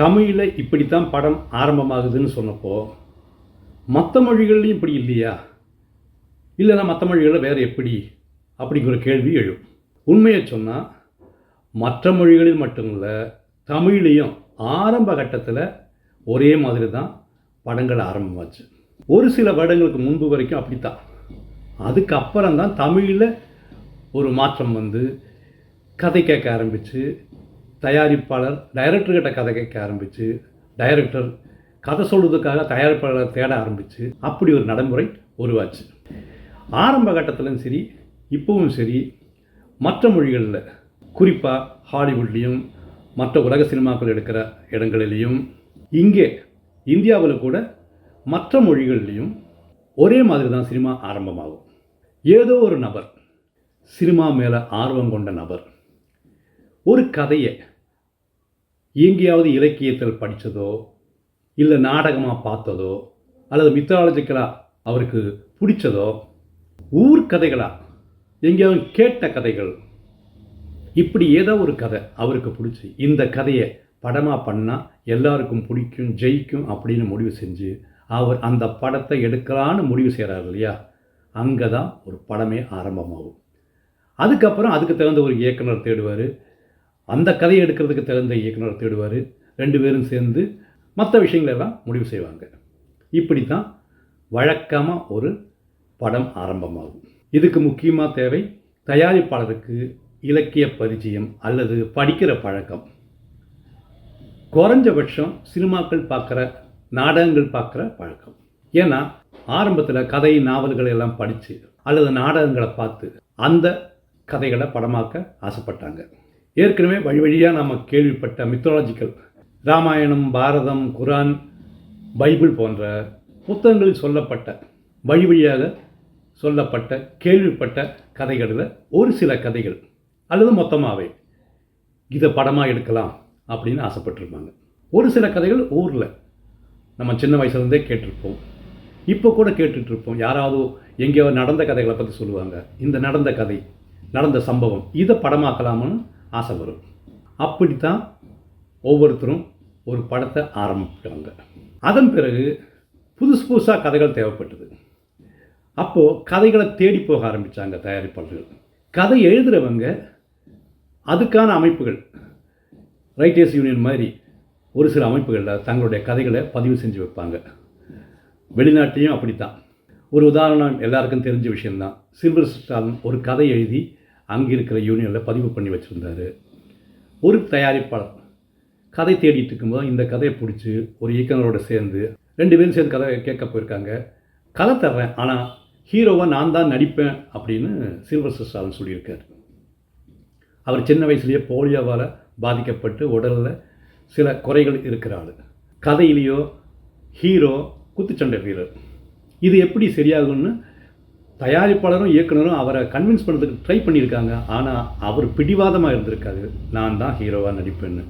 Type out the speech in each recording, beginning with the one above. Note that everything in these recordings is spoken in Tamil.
தமிழில் இப்படித்தான் படம் ஆரம்பமாகுதுன்னு சொன்னப்போ மற்ற மொழிகள்லையும் இப்படி இல்லையா? இல்லைன்னா மற்ற மொழிகளில் வேறு எப்படி? அப்படிங்கிற கேள்வி எழும். உண்மையை சொன்னால் மற்ற மொழிகளில் மட்டுமில்ல தமிழ்லேயும் ஆரம்ப கட்டத்தில் ஒரே மாதிரி தான் படங்கள் ஆரம்பமாச்சு. ஒரு சில வருடங்களுக்கு முன்பு வரைக்கும் அப்படித்தான். அதுக்கப்புறம் தான் தமிழில் ஒரு மாற்றம் வந்து கதை கேட்க ஆரம்பித்து தயாரிப்பாளர் டைரக்டர்கிட்ட கதை கேட்க ஆரம்பித்து டைரக்டர் கதை சொல்கிறதுக்காக தயாரிப்பாளரை தேட ஆரம்பித்து அப்படி ஒரு நடைமுறை உருவாச்சு. ஆரம்ப கட்டத்திலும் சரி இப்போவும் சரி மற்ற மொழிகளில் குறிப்பாக ஹாலிவுட்லேயும் மற்ற உலக சினிமாக்கள் எடுக்கிற இடங்களிலையும் இங்கே இந்தியாவில் கூட மற்ற மொழிகள்லேயும் ஒரே மாதிரி தான் சினிமா ஆரம்பமாகும். ஏதோ ஒரு நபர் சினிமா மேலே ஆர்வம் கொண்ட நபர் ஒரு கதையை எங்கேயாவது இலக்கியத்தில் படித்ததோ இல்லை நாடகமாக பார்த்ததோ அல்லது மித்தாலஜிக்கலாக அவருக்கு பிடிச்சதோ ஊர் கதைகளாக எங்கேயாவது கேட்ட கதைகள் இப்படி ஏதோ ஒரு கதை அவருக்கு பிடிச்சி இந்த கதையை படமாக பண்ணால் எல்லாருக்கும் பிடிக்கும் ஜெயிக்கும் அப்படின்னு முடிவு செஞ்சு அவர் அந்த படத்தை எடுக்கலான்னு முடிவு செய்கிறார் இல்லையா? அங்கே தான் ஒரு படமே ஆரம்பமாகும். அதுக்கப்புறம் அதுக்கு தகுந்த ஒரு இயக்குனர் தேடுவார். அந்த கதையை எடுக்கிறதுக்கு தகுந்த இயக்குனர் தேடுவார். ரெண்டு பேரும் சேர்ந்து மற்ற விஷயங்களெல்லாம் முடிவு செய்வாங்க. இப்படி தான் வழக்கமாக ஒரு படம் ஆரம்பமாகும். இதுக்கு முக்கியமாக தேவை தயாரிப்பாளருக்கு இலக்கிய பரிச்சயம் அல்லது படிக்கிற பழக்கம். குறைஞ்சபட்சம் சினிமாக்கள் பார்க்குற நாடகங்கள் பார்க்குற பழக்கம். ஏன்னா ஆரம்பத்தில் கதை நாவல்களை எல்லாம் படித்து அல்லது நாடகங்களை பார்த்து அந்த கதைகளை படமாக்க ஆசைப்பட்டாங்க. ஏற்கனவே வழி வழியாக நம்ம கேள்விப்பட்ட மித்தாலஜிக்கல் ராமாயணம் பாரதம் குரான் பைபிள் போன்ற புத்தகங்களில் சொல்லப்பட்ட வழி வழியாக சொல்லப்பட்ட கேள்விப்பட்ட கதைகளில் ஒரு சில கதைகள் அல்லது மொத்தமாகவே இதை படமாக எடுக்கலாம் அப்படின்னு ஆசைப்பட்டிருப்பாங்க. ஒரு சில கதைகள் ஊரில் நம்ம சின்ன வயசுலேருந்தே கேட்டிருப்போம். இப்போ கூட கேட்டுட்ருப்போம் யாராவது எங்கேயோ நடந்த கதைகளை பற்றி சொல்லுவாங்க. இந்த நடந்த கதை நடந்த சம்பவம் இதை படமாக்கலாம்னு ஆசை வரும். அப்படித்தான் ஒவ்வொருத்தரும் ஒரு படத்தை ஆரம்பிக்கிறாங்க அதன் பிறகு புதுசு புதுசாக கதைகள் தேவைப்பட்டது. அப்போது கதைகளை தேடி போக ஆரம்பித்தாங்க தயாரிப்பாளர்கள். கதை எழுதுகிறவங்க அதுக்கான அமைப்புகள் ரைட்டர்ஸ் யூனியன் மாதிரி ஒரு சில அமைப்புகளில் தங்களுடைய கதைகளை பதிவு செஞ்சு வைப்பாங்க. வெளிநாட்டிலையும் அப்படித்தான். ஒரு உதாரணம் எல்லாருக்கும் தெரிஞ்ச விஷயந்தான் சில்வர் ஸ்டாலின் ஒரு கதை எழுதி அங்கே இருக்கிற யூனியனில் பதிவு பண்ணி வச்சுருந்தாரு. ஒரு தயாரிப்பாளர். கதை தேடிட்டு இருக்கும்போது இந்த கதையை பிடிச்சி ஒரு இயக்குனரோட சேர்ந்து ரெண்டு பேரும் சேர்ந்து கதை கேட்க போயிருக்காங்க. கதை தர்றேன் ஆனால் ஹீரோவை நான் தான் நடிப்பேன் அப்படின்னு சில்வர் ஸ்டாலின் சொல்லியிருக்காரு. அவர் சின்ன வயசுலேயே போலியோவால் பாதிக்கப்பட்டு உடலில் சில குறைகள் இருக்கிற ஆள். கதையிலேயோ ஹீரோ குத்துச்சண்டை வீரர். இது எப்படி சரியாகும்னு தயாரிப்பாளரும் இயக்குனரும் அவரை கன்வின்ஸ் பண்ணுறதுக்கு ட்ரை பண்ணியிருக்காங்க. ஆனால் அவர் பிடிவாதமாக இருந்திருக்காரு. நான் தான் ஹீரோவாக நடிப்பேன்னு.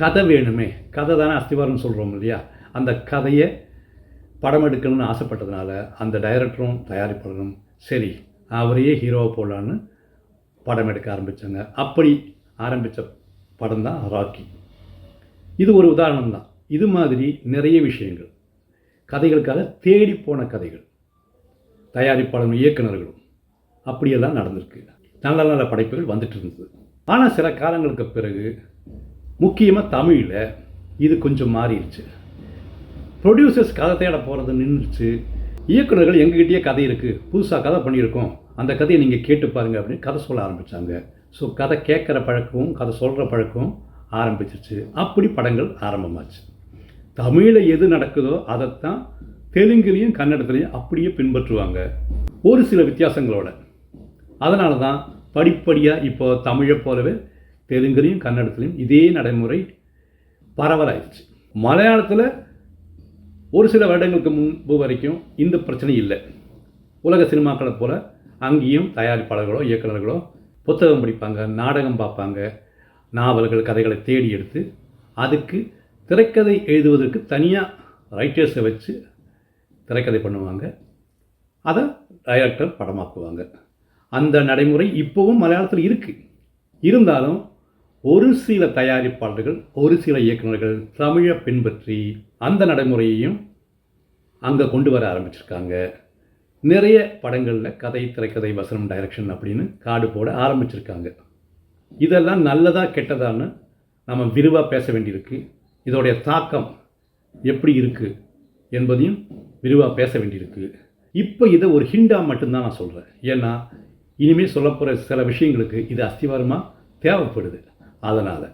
கதை வேணுமே. கதை தானே அஸ்திவாரம் சொல்கிறோம் இல்லையா? அந்த கதையை படம் எடுக்கணும்னு ஆசைப்பட்டதுனால அந்த டைரக்டரும் தயாரிப்பாளரும் சரி அவரையே ஹீரோவை போடலான்னு படம் எடுக்க ஆரம்பித்தாங்க அப்படி ஆரம்பித்த படம் தான் ராக்கி இது ஒரு உதாரணம் தான் இது மாதிரி நிறைய விஷயங்கள். கதைகளுக்காக தேடி போன கதைகள். தயாரிப்பாளரும் இயக்குனர்களும் அப்படியெல்லாம் நடந்திருக்கு. நல்ல நல்ல படைப்புகள் வந்துட்டு இருந்தது. ஆனால் சில காலங்களுக்கு பிறகு முக்கியமாக தமிழில் இது கொஞ்சம் மாறிடுச்சு. ப்ரொடியூசர்ஸ் கதை தேட போகிறது நின்றுச்சு. இயக்குனர்கள் எங்ககிட்டயே கதை இருக்குது புதுசாக கதை பண்ணியிருக்கோம். அந்த கதையை நீங்கள் கேட்டு பாருங்க அப்படின்னு கதை சொல்ல ஆரம்பித்தாங்க ஸோ கதை கேட்குற பழக்கமும் கதை சொல்கிற பழக்கமும் ஆரம்பிச்சிருச்சு. அப்படி படங்கள் ஆரம்பமாச்சு. தமிழில் எது நடக்குதோ அதைத்தான் தெலுங்குலேயும் கன்னடத்துலேயும் அப்படியே பின்பற்றுவாங்க. ஒரு சில வித்தியாசங்களோட. அதனால தான் படிப்படியாக இப்போ தமிழை போலவே தெலுங்குலேயும் கன்னடத்துலேயும் இதே நடைமுறை பரவலாயிடுச்சு. மலையாளத்தில் ஒரு சில வருடங்களுக்கு முன்பு வரைக்கும் இந்த பிரச்சனை இல்லை. உலக சினிமாக்களை போல் அங்கேயும் தயாரிப்பாளர்களோ இயக்குநர்களோ புத்தகம் படிப்பாங்க நாடகம் பார்ப்பாங்க நாவல்கள் கதைகளை தேடி எடுத்து அதுக்கு திரைக்கதை எழுதுவதற்கு தனியாக ரைட்டர்ஸை வச்சு திரைக்கதை பண்ணுவாங்க. அதை டைரக்டர் படமாக்குவாங்க. அந்த நடைமுறை இப்போவும் மலையாளத்தில் இருக்குது இருந்தாலும் ஒரு சில தயாரிப்பாளர்கள் ஒரு சில இயக்குநர்கள் தமிழை பின்பற்றி அந்த நடைமுறையையும் அங்கே கொண்டு வர ஆரம்பிச்சிருக்காங்க. நிறைய படங்களில் கதை திரைக்கதை வசனம் டைரக்ஷன் அப்படின்னு காடு போட ஆரம்பிச்சிருக்காங்க. இதெல்லாம் நல்லதாக கெட்டதான்னு நம்ம விரிவாக பேச வேண்டியிருக்கு. இதோடைய தாக்கம் எப்படி இருக்குது என்பதையும் விரிவாக பேச வேண்டியிருக்கு. இப்போ இதை ஒரு ஹிண்டாக மட்டும்தான் நான் சொல்கிறேன் ஏன்னா இனிமேல் சொல்லப்போகிற சில விஷயங்களுக்கு இது அஸ்திவாரமாக தேவைப்படுது. அதனால்.